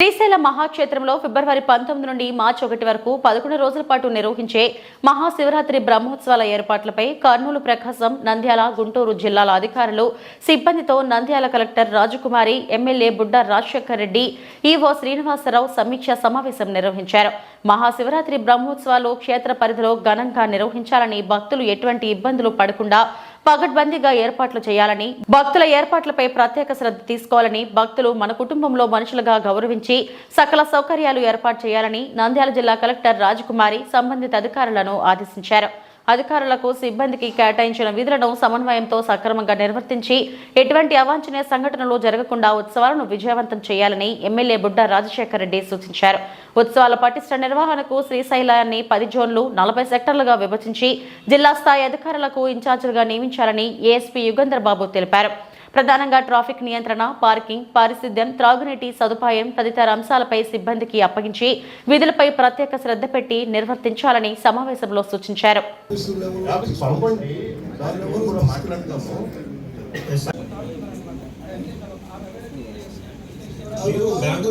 శ్రీశైలం మహాక్షేత్రంలో ఫిబ్రవరి పంతొమ్మిది నుండి మార్చి ఒకటి వరకు పదకొండు రోజుల పాటు నిర్వహించే మహాశివరాత్రి బ్రహ్మోత్సవాల ఏర్పాట్లపై కర్నూలు ప్రకాశం నంద్యాల గుంటూరు జిల్లాల అధికారులు సిబ్బందితో నంద్యాల కలెక్టర్ రాజకుమారి ఎమ్మెల్యే బుడ్డ రాజశేఖర్ రెడ్డి ఈవో శ్రీనివాసరావు సమీక్షా సమావేశం నిర్వహించారు. మహాశివరాత్రి బ్రహ్మోత్సవాలు క్షేత్ర పరిధిలో ఘనంగా నిర్వహించాలని భక్తులు ఎటువంటి ఇబ్బందులు పడకుండా పగడ్బందీగా ఏర్పాట్లు చేయాలని భక్తుల ఏర్పాట్లపై ప్రత్యేక శ్రద్ధ తీసుకోవాలని భక్తులు మన కుటుంబంలో మనుషులుగా గౌరవించి సకల సౌకర్యాలు ఏర్పాటు చేయాలని నంద్యాల జిల్లా కలెక్టర్ రాజకుమారి సంబంధిత అధికారులను ఆదేశించారు. అధికారులకు సిబ్బందికి కేటాయించిన విధులను సమన్వయంతో సక్రమంగా నిర్వర్తించి ఎటువంటి అవాంఛనీయ సంఘటనలు జరగకుండా ఉత్సవాలను విజయవంతం చేయాలని ఎమ్మెల్యే బుడ్డ రాజశేఖర రెడ్డి సూచించారు. ఉత్సవాల పటిష్ట నిర్వహణకు శ్రీశైలాన్ని పది జోన్లు నలభై సెక్టర్లుగా విభజించి జిల్లా స్థాయి అధికారులకు ఇన్ఛార్జీలుగా నియమించాలని ఏఎస్పీ యుగంధర్ బాబు తెలిపారు. ప్రధానంగా ట్రాఫిక్ నియంత్రణ పార్కింగ్ పారిశుద్ధ్యం త్రాగునీటి సదుపాయం తదితర అంశాలపై సిబ్బందికి అప్పగించి విధులపై ప్రత్యేక శ్రద్ధ పెట్టి నిర్వర్తించాలని సమావేశంలో సూచించారు. కూడా మీరు మ్యాంగో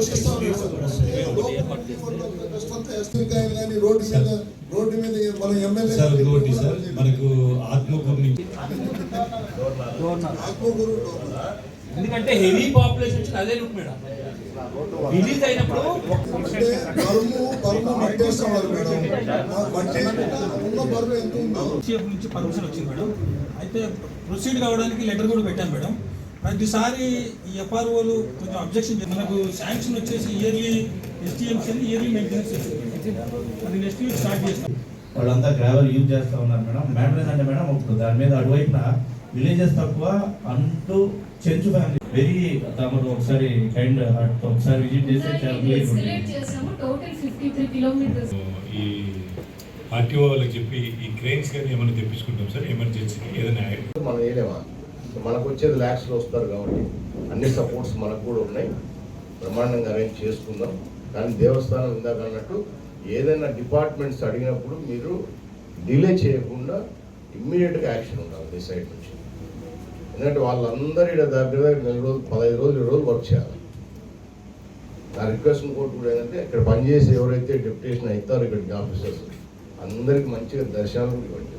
మన ఎమ్మెల్యే సార్ ఇంకోటి సార్ మనకు ఆత్మకూరు నుంచి ఆత్మకూరు ఎందుకంటే హెవీ పాపులేషన్ వచ్చింది అదే రూట్ మేడం. రిలీజ్ అయినప్పుడు అంటే బరువు బరువు మట్టేస్తున్నారు మేడం. మా- మట్టి ఉన్న బరువు ఎంత ఉందో. చీఫ్ నుంచి పర్మిషన్ వచ్చింది మేడం. అయితే ప్రొసీడ్ కావడానికి లెటర్ కూడా పెట్టాం మేడం. ప్రతిసారి ఈ ఎఫ్ఆర్ఓలు కొంచెం అబ్జెక్షన్ మనకు శాంక్షన్ వచ్చేసి ఇయర్లీ ఎస్టీఎంసీ అని ఇయర్లీ మెయింటెనెన్స్ అది నెక్స్ట్ వీక్ స్టార్ట్ చేస్తాం. వాళ్ళంతా గ్రావెల్ యూజ్ చేస్తా ఉన్నారు మేడం. మ్యాటర్ ఏంటంటే మేడం ఇప్పుడు దాని మీద అటువైపున విలేజెస్ తక్కువ అంటూ చెంచు ఫ్యామిలీ వెరీ తమరు ఒకసారి కైండ్ హార్ట్ ఒకసారి విజిట్ కిలోమీటర్స్ ఈ ఆర్టీఓ వాళ్ళకి చెప్పి ఈ క్రెయిన్స్ కానీ ఏమైనా తెప్పించుకుంటాం సార్? ఎమర్జెన్సీకి ఏదైనా మనం వేయలేమా మనకు వచ్చేది ల్యాక్స్లో వస్తారు కాబట్టి అన్ని సపోర్ట్స్ మనకు కూడా ఉన్నాయి. బ్రహ్మాండంగా అరేంజ్ చేసుకుందాం. కానీ దేవస్థానం ఇందాక అన్నట్టు ఏదైనా డిపార్ట్మెంట్స్ అడిగినప్పుడు మీరు డిలే చేయకుండా ఇమ్మీడియట్గా యాక్షన్ ఉండాలి మీ సైడ్ నుంచి. ఎందుకంటే వాళ్ళందరూ ఇక్కడ దగ్గర దగ్గర నెల రోజులు పదహైదు రోజులు ఇరవై రోజులు వర్క్ చేయాలి. నా రిక్వెస్ట్ ఇంకోటి కూడా ఏంటంటే ఇక్కడ పనిచేసి ఎవరైతే డెప్యుటేషన్ అవుతారో ఇక్కడికి ఆఫీసర్స్ అందరికి మంచిగా దర్శనాలు ఇవ్వండి.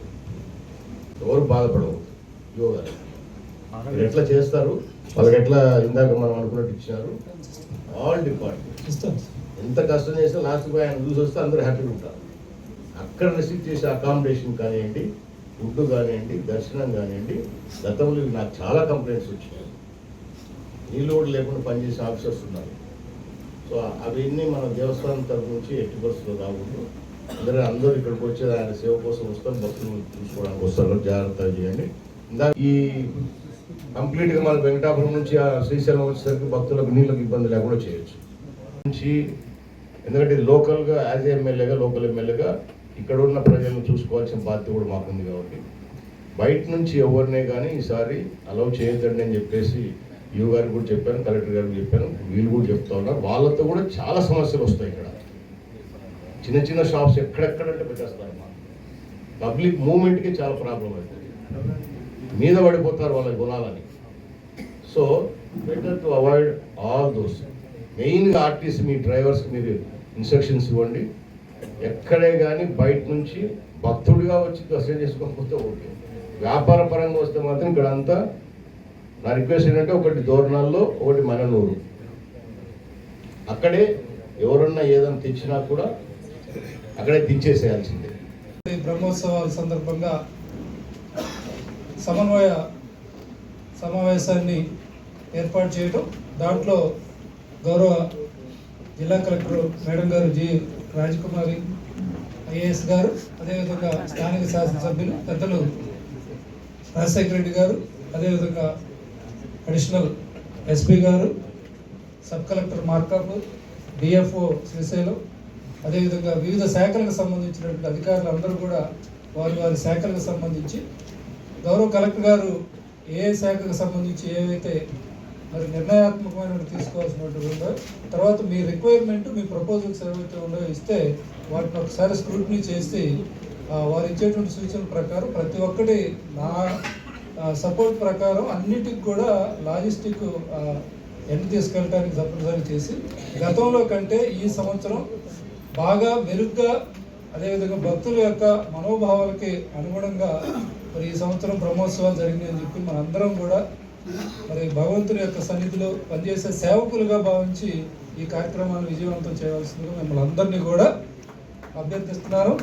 ఎవరు బాధపడవద్దు. యోగా ఎట్లా చేస్తారు? వాళ్ళకి ఎట్లా ఇందాక మనం అనుకున్నట్టు ఇచ్చినారు? ఆల్ డిపార్ట్మెంట్ ఎంత కష్టం చేసినా లాస్ట్కి పోయి ఆయన చూసి వస్తే అందరూ హ్యాపీగా ఉంటారు. అక్కడ రిసీవ్ చేసే అకామిడేషన్ కానివ్వండి ఫుడ్ కానివ్వండి దర్శనం కానివ్వండి గతంలో నాకు చాలా కంప్లైంట్స్ వచ్చినాయి. నీళ్ళు కూడా లేకుండా పనిచేసే ఆఫీసర్స్ ఉన్నారు. సో అవన్నీ మన దేవస్థానం తరఫు నుంచి ఎట్టి పరిస్థితుల్లో రాకూడదు. అందరూ అందరూ ఇక్కడికి వచ్చేది ఆయన సేవ కోసం వస్తారు భక్తులు చూసుకోవడానికి వస్తారు. జాగ్రత్తగా చేయండి. ఇందాక ఈ కంప్లీట్గా మన వెంకటాపురం నుంచి ఆ శ్రీశైలం వచ్చేసరికి భక్తులకు నీళ్ళకి ఇబ్బంది లేకుండా చేయొచ్చు. నుంచి ఎందుకంటే ఇది లోకల్గా యాజ్ ఎమ్మెల్యేగా లోకల్ ఎమ్మెల్యేగా ఇక్కడ ఉన్న ప్రజలను చూసుకోవాల్సిన బాధ్యత కూడా మాకుంది కాబట్టి. బయట నుంచి ఎవరినే కానీ ఈసారి అలౌ చేయొద్దండి అని చెప్పేసి యూ గారికి కూడా చెప్పాను కలెక్టర్ గారికి చెప్పాను వీళ్ళు కూడా చెప్తా ఉన్నారు. వాళ్ళతో కూడా చాలా సమస్యలు వస్తాయి ఇక్కడ. చిన్న చిన్న షాప్స్ ఎక్కడెక్కడంటే పెట్టేస్తారు మా పబ్లిక్ మూమెంట్కి చాలా ప్రాబ్లం అవుతుంది. మీద పడిపోతారు వాళ్ళ గుణాలని. So better to avoid all those. మెయిన్గా ఆర్టీసీ మీ డ్రైవర్స్ మీరు ఇన్స్ట్రక్షన్స్ ఇవ్వండి. ఎక్కడే కానీ బయట నుంచి భక్తుడిగా వచ్చి దర్శనం చేసుకోకపోతే ఓకే. వ్యాపార పరంగా వస్తే మాత్రం ఇక్కడ అంతా నా రిక్వెస్ట్ ఏంటంటే ఒకటి దోరణాల్లో ఒకటి మననూరు. అక్కడే ఎవరన్నా ఏదైనా తెచ్చినా కూడా అక్కడే తెచ్చేసేయాల్సిందే బ్రహ్మోత్సవాల సందర్భంగా సమన్వయ సమావేశాన్ని ఏర్పాటు చేయడం దాంట్లో గౌరవ జిల్లా కలెక్టర్ మేడం గారు జి రాజకుమారి ఐఏఎస్ గారు అదేవిధంగా స్థానిక శాసనసభ్యులు పెద్దలు రాజశేఖర రెడ్డి గారు అదేవిధంగా అడిషనల్ ఎస్పీ గారు sub collector Markapur DFO Srisailam అదేవిధంగా వివిధ శాఖలకు సంబంధించినటువంటి అధికారులు అందరూ కూడా వారి వారి శాఖలకు సంబంధించి గౌరవ కలెక్టర్ గారు ఏ శాఖకు సంబంధించి ఏవైతే మరి నిర్ణయాత్మకమైన తీసుకోవాల్సినటువంటి ఉందో తర్వాత మీ రిక్వైర్మెంట్ మీ ప్రపోజల్స్ ఏవైతే ఉన్నాయో ఇస్తే వాటిని ఒకసారి స్క్రూటినీ చేసి వారు ఇచ్చేటువంటి సూచనల ప్రకారం ప్రతి ఒక్కటి నా సపోర్ట్ ప్రకారం అన్నిటికి కూడా లాజిస్టిక్ ఎండ్ తీసుకెళ్ళడానికి తప్పనిసరి చేసి గతంలో కంటే ఈ సంవత్సరం బాగా మెరుగ్గా అదేవిధంగా భక్తుల యొక్క మనోభావాలకి అనుగుణంగా మరి ఈ సంవత్సరం బ్రహ్మోత్సవాలు జరిగినాయని చెప్పి మనందరం కూడా మరి భగవంతుని యొక్క సన్నిధిలో పనిచేసే సేవకులుగా భావించి ఈ కార్యక్రమాన్ని విజయవంతం చేయవలసిందిగా మిమ్మల్ని అందరినీ కూడా అభ్యర్థిస్తున్నారు.